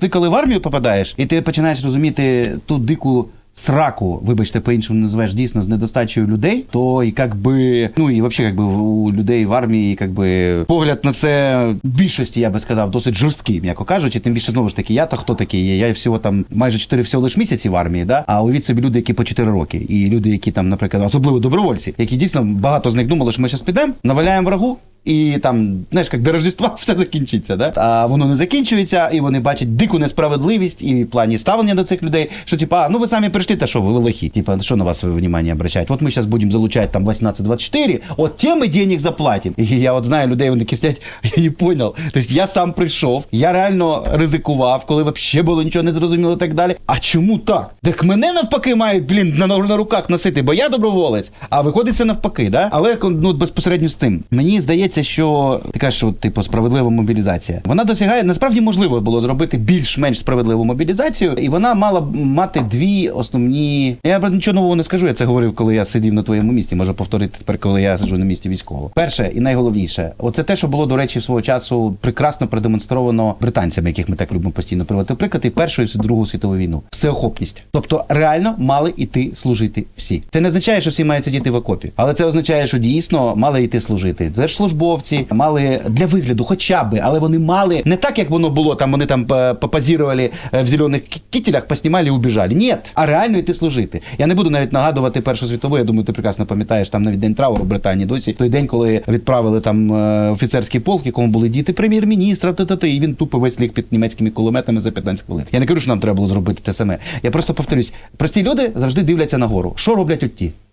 Ти коли в армію попадаєш, і ти починаєш розуміти ту дику. Сраку, вибачте, по-іншому називаєш дійсно з недостачею людей, то і як би, ну і взагалі, якби у людей в армії, як би погляд на це в більшості, я би сказав, досить жорсткий, м'яко кажучи. Тим більше знову ж таки, я то хто такий є? Я всього там майже 4 всього лиш місяці в армії, да? А уявіть собі люди, які по 4 роки, і люди, які там, наприклад, особливо добровольці, які дійсно багато з них думали, що ми зараз підемо, наваляємо врагу. І там, знаєш, як до Рождества все закінчиться, да? а воно не закінчується, і вони бачать дику несправедливість і в плані ставлення до цих людей, що типа, ну ви самі прийшли, та що ви лохи, типа, що на вас внимание обращають? От ми зараз будемо залучати там 18-24, от тем ми денег заплатимо. І я от знаю людей, вони такі сидять, я не понял. Тобто я сам прийшов, я реально ризикував, коли взагалі було нічого не зрозуміло і так далі. А чому так? Так мене навпаки мають, блін, на, на руках носити, бо я доброволець. А виходить це навпаки, да? Але ну, безпосередньо з тим. Мені здається, що ти кажеш, що типу справедлива мобілізація. Вона досягає насправді можливо було зробити більш-менш справедливу мобілізацію, і вона мала б мати дві основні. Я правда, нічого нового не скажу. Я це говорив, коли я сидів на твоєму місці. Можу повторити тепер, коли я сиджу на місці військового. Перше і найголовніше, оце те, що було до речі, свого часу прекрасно продемонстровано британцями, яких ми так любимо постійно приводити в приклад, і першу і другу світову війну. Всеохопність. Тобто реально мали іти служити всі. Це не означає, що всі мають сидіти в окопі, але це означає, що дійсно мали йти служити. Держслужбовці мали для вигляду, хоча би, але вони мали не так, як воно було. Там вони там е, попозірували е, в зелених кітелях, поснімали і убіжали. Ні, а реально йти служити. Я не буду навіть нагадувати першу світову. Я думаю, ти прекрасно пам'ятаєш там навіть день трауру в Британії досі. Той день, коли відправили там е, офіцерський полк, якому були діти прем'єр-міністра, та і він тупо весь ліг під німецькими кулеметами за 15 хвилин. Я не кажу, що нам треба було зробити те саме. Я просто повторюсь: прості люди завжди дивляться нагору. Що роблять от ті?